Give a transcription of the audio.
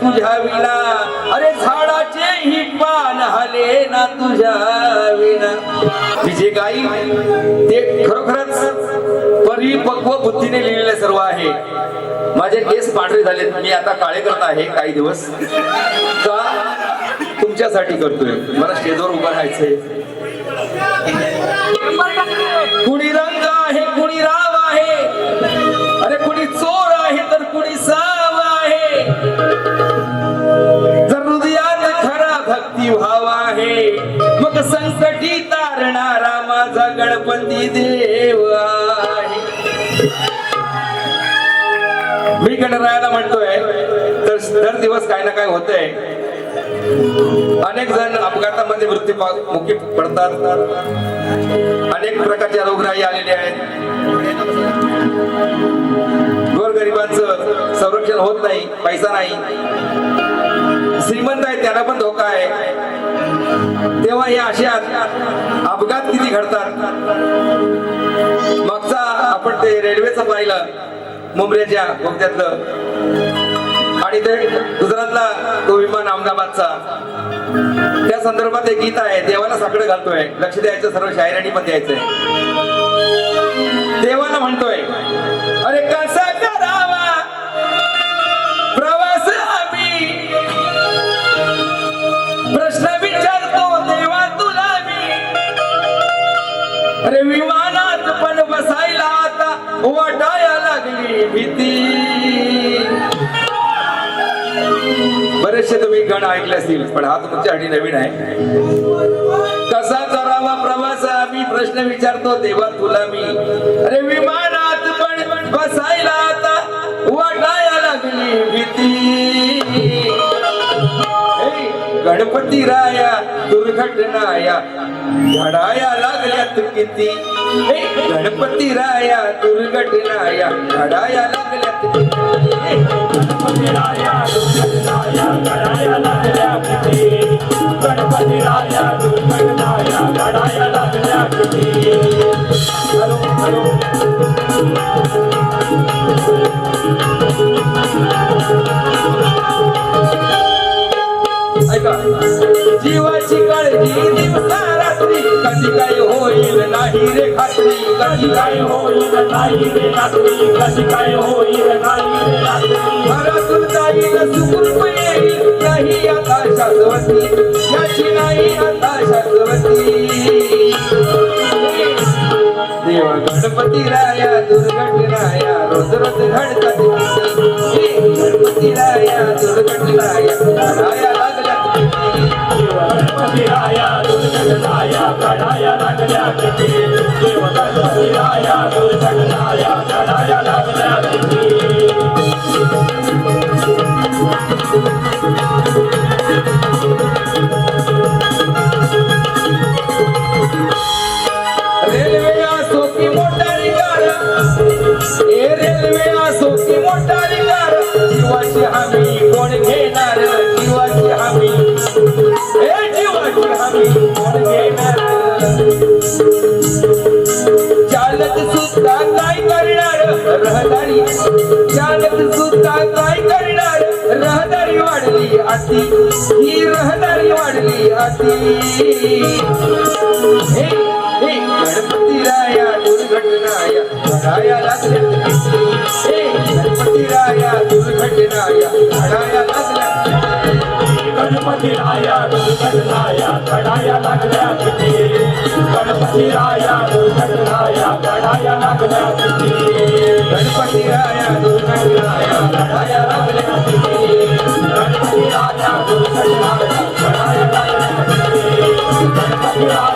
तुझ्या विना अरे झाडाचे ही पान हले ना तुझ्या विना. तिचे गाई ते खरोखरच परिपक्व बुद्धीने लिहिलेले सर्व आहे. माझे केस पांढरे झालेत. मी आता काळे करत आहे काही दिवस. का? तुमच्यासाठी करतोय. मला स्टेजवर उभं राहायचंय. कुणी रंग आहे कुणी राव मी देव मी गणरायाला म्हणतोय तर दर दिवस काय ना काय होतंय. अनेक जण अपघातामध्ये मृत्यू मुखी पडतात. अनेक प्रकारच्या रोगराई आलेल्या आहेत. गोरगरिबांचं संरक्षण होत नाही पैसा नाही. श्रीमंत आहे त्यांना पण धोका आहे. तेव्हा हे असे अपघात किती घडतात? मागचा आपण ते रेल्वेचं पाहिलं मुंबईच्या बोगद्यातलं. आणि ते गुजरातला तो विमान अहमदाबादचा. त्या संदर्भात एक गीत आहे देवाला साकडं घालतोय. लक्ष द्यायचं सर्व शायरांनी पण द्यायचंय. देवाला म्हणतोय वाटाया लागली भीती. बरेचसे तुम्ही गण ऐकले असतील पण हा तुमच्यासाठी नवीन आहे. कसा करावा प्रवास आम्ही प्रश्न विचारतो देवा तुला मी. अरे विमानात पण बसायला आता वाटाया लागली भीती. गणपती राया दुर्घटना या घडाया लागल्यात किती गणपती राया दुर्घटना या घडाया लागल्यात गणपती राया घडाया लागल्या किती गणपती राया घडाया लागल्या किती हॅलो हॅलो जीवाची रे खात्री कशी काय होईल नाही रे रात्री कशी काय होईल नाही रे रात्री घरातून जाईल सुखरूप येईल नाही आता शाश्वती याची नाही आता शाश्वती. देवा गणपती राया दुर्घटनाया रोज रोज घडतात. घडाया लागल्या किती देव गणपती रहदारी. चालत सुद्धा काय करणार? रहदारी वाढली अति. ही रहदारी वाढली अति. गणपती राया दुर्घटनाया राया लागल्या गणपती राया गणपती राया दुर्घटनाया घडाया लागल्या किती गणपती राया दुर्घटनाया घडाया लागल्या किती गणपती राया दुर्घटनाया घडाया लागल्या गणपती राया दुर्घटनाया घडाया लागल्या किती गणपती राया